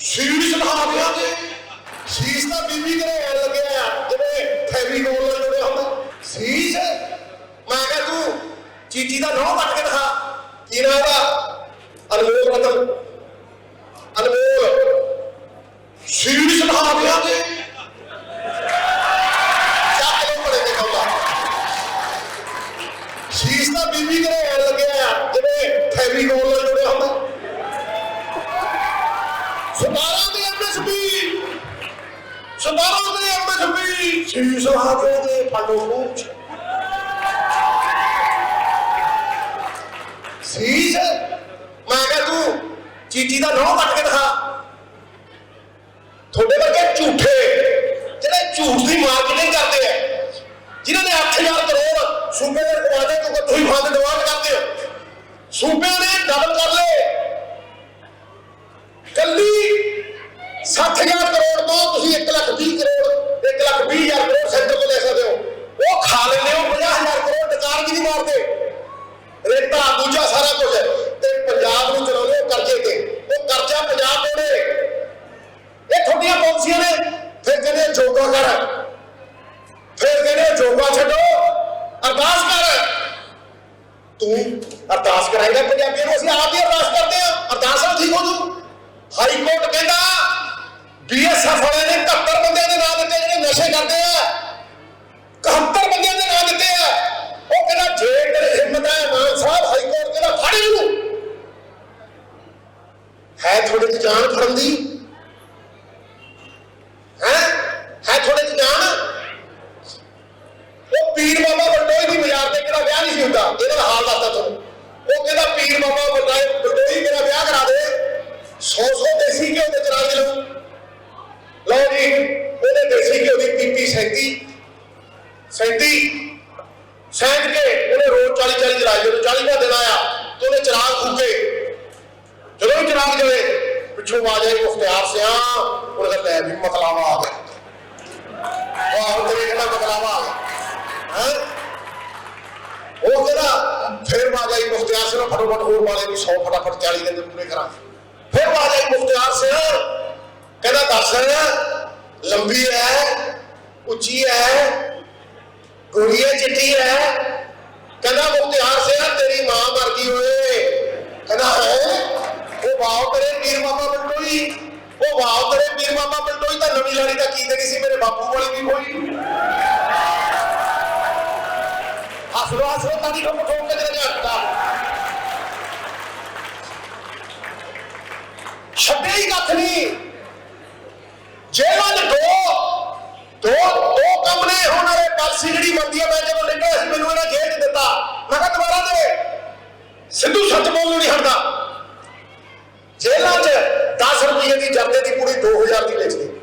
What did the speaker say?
ਸੀਸ ਲਹਾ ਦਿਆਂ ਸੀਸ ਤਾਂ ਬੀਬੀ ਘਰੇ ਐਂ ਲੱਗਿਆ ਆ, ਜਿਵੇਂ ਫੈਵੀਕੋਲ ਨਾਲ ਜੁੜਿਆ ਹੁੰਦਾ। ਸੀਸ? ਮੈਂ ਕਿਹਾ ਤੂੰ ਚੀਚੀ ਦਾ ਨੌ ਕੱਟ ਕੇ ਦਿਖਾ। ਕੀ ਨਾਮ ਦਾ ਅਨਮੋਲ ਰਤਨ ਅਨਮੋਲ ਸੀਸ ਲਹਾ ਦਿਆਂ ਤੇ ਚੱਕ ਲੋ ਪੜੇ ਤੇ ਕੌਲਾ ਸੀਸ ਤਾਂ ਬੀਬੀ ਘਰੇ ਐਂ ਲੱਗਿਆ ਆ, ਜਿਵੇਂ ਫੈਵੀਕੋਲ ਨਾਲ ਜੁੜਿਆ ਹੁੰਦਾ ਸਤਾਰਾਂ ਦੇ ਐਮਐਸਪੀ ਸਤਾਰਾਂ ਦੇ ਐਮਐਸਪੀ ਸੀਸ ਲਹਾ ਸੀਸ। ਮੈਂ ਕਿਹਾ ਤੂੰ ਚੀਚੀ ਦਾ ਨੌ ਕੱਟ ਕੇ ਦਿਖਾ। ਤੁਹਾਡੇ ਵਰਗੇ ਝੂਠੇ, ਜਿਹੜੇ ਝੂਠ ਦੀ ਮਾਰਕੀਟਿੰਗ ਕਰਦੇ ਆ, ਜਿਨ੍ਹਾਂ ਨੇ 8000 ਕਰੋੜ ਸੂਬੇ ਦੇ ਖਵਾਦੇ ਤੋਂ ਤੁਸੀਂ ਫੰਡ ਡਿਮਾਂਡ ਕਰਦੇ ਹੋ। ਸੂਬਿਆਂ ਨੇ ਡਬਲ ਕਰ ਲਏ। ਕੱਲੀ 60000 ਕਰੋੜ ਤੋਂ ਤੁਸੀਂ 1 ਲੱਖ 20 ਕਰੋੜ 1 ਲੱਖ 20 ਹਜ਼ਾਰ ਕਰੋੜ ਸੈਂਟਰ ਤੋਂ ਲੈ ਸਕਦੇ ਹੋ ਉਹ ਖਾ ਲੈਂਦੇ ਹੋ 50000 ਕਰੋੜ ਡਕਾਰ ਵੀ ਨਹੀਂ ਮਾਰਦੇ ਰੇਤਾ ਦੂਜਾ ਸਾਰਾ ਕੁਝ। ਤੇ ਪੰਜਾਬ ਨੂੰ ਚਲਾਉਂਦੇ ਹੋ ਕਰਜ਼ੇ ਤੇ। ਉਹ ਕਰਜ਼ਾ ਪੰਜਾਬ ਕੋਲੇ ਇਹ ਤੁਹਾਡੀਆਂ ਪਾਲਿਸੀਆਂ ਨੇ। ਫਿਰ ਕਹਿੰਦੇ ਜੋਗਾ ਕਰ। ਫਿਰ ਕਹਿੰਦੇ ਜੋਗਾ ਛੱਡੋ। ਅਰਦਾਸ ਕਰ। ਤੂੰ ਅਰਦਾਸ ਕਰਾਏਗਾ ਪੰਜਾਬੀਆਂ ਨੂੰ। ਅਸੀਂ ਆਪ ਹੀ ਅਰਦਾਸ ਕਰਦੇ ਆ ਅਰਦਾਸ ਨਾਲ ਠੀਕ ਹੋ ਜੂ ਹਾਈ ਕੋਰਟ ਕਹਿੰਦਾ ਬੀਐਸਐਫ ਵਾਲਿਆਂ ਨੇ 71 ਬੰਦਿਆਂ ਦੇ ਨਾਂ ਦਿੱਤੇ ਜਿਹੜੇ ਨਸ਼ੇ ਕਰਦੇ ਆ 71 ਬੰਦਿਆਂ ਦੇ ਨਾਂ ਦਿੱਤੇ ਆ ਉਹ ਕਹਿੰਦਾ ਜੇ ਤੇਰੇ ਹਿੰਮਤ ਹੈ ਮਾਨ ਸਾਹਿਬ ਹਾਈ ਕੋਰਟ ਕਹਿੰਦਾ ਫੜ ਇਹਨੂੰ ਹੈ ਤੁਹਾਡੇ ਚ ਜਾਨ ਫੜਨ ਦੀ ਹੈ? ਹੈ ਤੁਹਾਡੇ ਚ ਉਹ ਪੀਰ ਬਾਬਾ ਬਲਟੋਈ ਦੀ ਮਜ਼ਾਕ ਤੇ, ਕਿਹੜਾ ਵਿਆਹ ਨਹੀਂ ਸੀ ਹੁੰਦਾ? ਇਹਦਾ ਹਾਲ ਦੱਸਦਾ ਤੁਹਾਨੂੰ। ਉਹ ਕਹਿੰਦਾ ਪੀਰ ਬਾਬਾ ਬਲਟੋਈ ਬਟੋਈ ਮੇਰਾ ਵਿਆਹ ਕਰਾ ਦੇ। 100 100 ਦੇਸੀ ਘਿਓ ਦੇ ਚਰਾ ਦੇ ਲਓ ਜੀ ਉਹਨੇ ਦੇਸੀ ਘਿਓ ਦੀ ਪੀਪੀ ਸੈਂਤੀ। ਸੈਂਤੀ। ਸੈਂਤ ਕੇ ਉਹਨੇ ਰੋਜ਼ 40 40 ਚਲਾਈ ਜਦੋਂ 40 ਦਾ ਦਿਨ ਆਇਆ ਤੇ ਉਹਨੇ ਚਰਾਗ ਫੂਕੇ ਜਦੋਂ ਵੀ ਚਰਾਗ ਜਲੇ ਪਿੱਛੋਂ ਆਵਾਜ਼ ਆਈ ਮੁਖਤਿਆਰ ਸਿਆ ਉਹਨੇ ਕਹਿੰਦਾ ਲੈ ਵੀ ਮਕਲਾਵਾ ਆ ਗਿਆ ਵਾਹ ਤੇਰੇ ਕਿਹੜਾ ਮਕਲਾਵਾ ਆ ਗਿਆ ਹੈਂ? ਉਹ ਕਹਿੰਦਾ ਫਿਰ ਆਵਾਜ਼ ਆਈ ਮੁਖਤਿਆਰ ਸਿੰਘ ਫਟਾਫਟ ਹੋਰ ਵਾਲੇ ਵੀ 100 ਫਟਾਫਟ 40 ਦਿਨ ਦੇ ਪੂਰੇ ਕਰਾਂ ਫਿਰ ਆਵਾਜ਼ ਆਈ ਮੁਖਤਿਆਰ ਸਿੰਘ ਕਹਿੰਦਾ ਦੱਸ ਲੰਬੀ ਹੈ ਉੱਚੀ ਹੈ ਗੋਰੀ ਹੈ ਚਿੱਟੀ ਹੈ ਕਹਿੰਦਾ ਮੁਖਤਿਆਰ ਸਿੰਘ ਤੇਰੀ ਮਾਂ ਮਰ ਗਈ ਓਏ ਕਹਿੰਦਾ ਹੈ ਉਹ ਵਾਹ ਤੇਰੇ ਪੀਰ ਬਾਬਾ ਬਲਟੋਈ ਉਹ ਵਾਹ ਤੇਰੇ ਪੀਰ ਬਾਬਾ ਬਲਟੋਈ ਤਾਂ ਕੀ ਦੇਣੀ ਸੀ ਮੇਰੇ ਬਾਪੂ ਵਾਲੀ ਵੀ ਹੋਈ ਹੱਸੋ ਹੱਸੋ ਤਾਂ ਨਹੀਂ ਠੋਕ ਠੋਕ ਕੇ ਜਿਹੜਾ ਹੱਸਦਾ ਛੱਡੇ ਹੀ ਕੱਖ ਨਹੀਂ। ਜੇਲ੍ਹਾਂ 'ਚ ਦੋ ਦੋ ਦੋ ਕੰਮ ਨੇ। ਹੁਣ ਵਾਲੇ ਪਾਲਸੀ ਜਿਹੜੀ ਮੰਦੀ ਆ, ਮੈਂ ਜਦੋਂ ਨਿਕਲਿਆ ਸੀ, ਮੈਨੂੰ ਇਹਨਾਂ ਜੇਲ੍ਹ 'ਚ ਦਿੱਤਾ। ਮੈਂ ਕਿਹਾ, ਦੁਬਾਰਾ ਦੇ। ਸਿੱਧੂ ਸੱਚ ਬੋਲ ਨੂੰ ਨਹੀਂ ਹਟਦਾ। ਜੇਲ੍ਹਾਂ 'ਚ 10 ਰੁਪਏ ਦੀ ਜਰਦੇ ਦੀ ਕੁੜੀ 2000 ਦੀ ਵੇਚਦੀ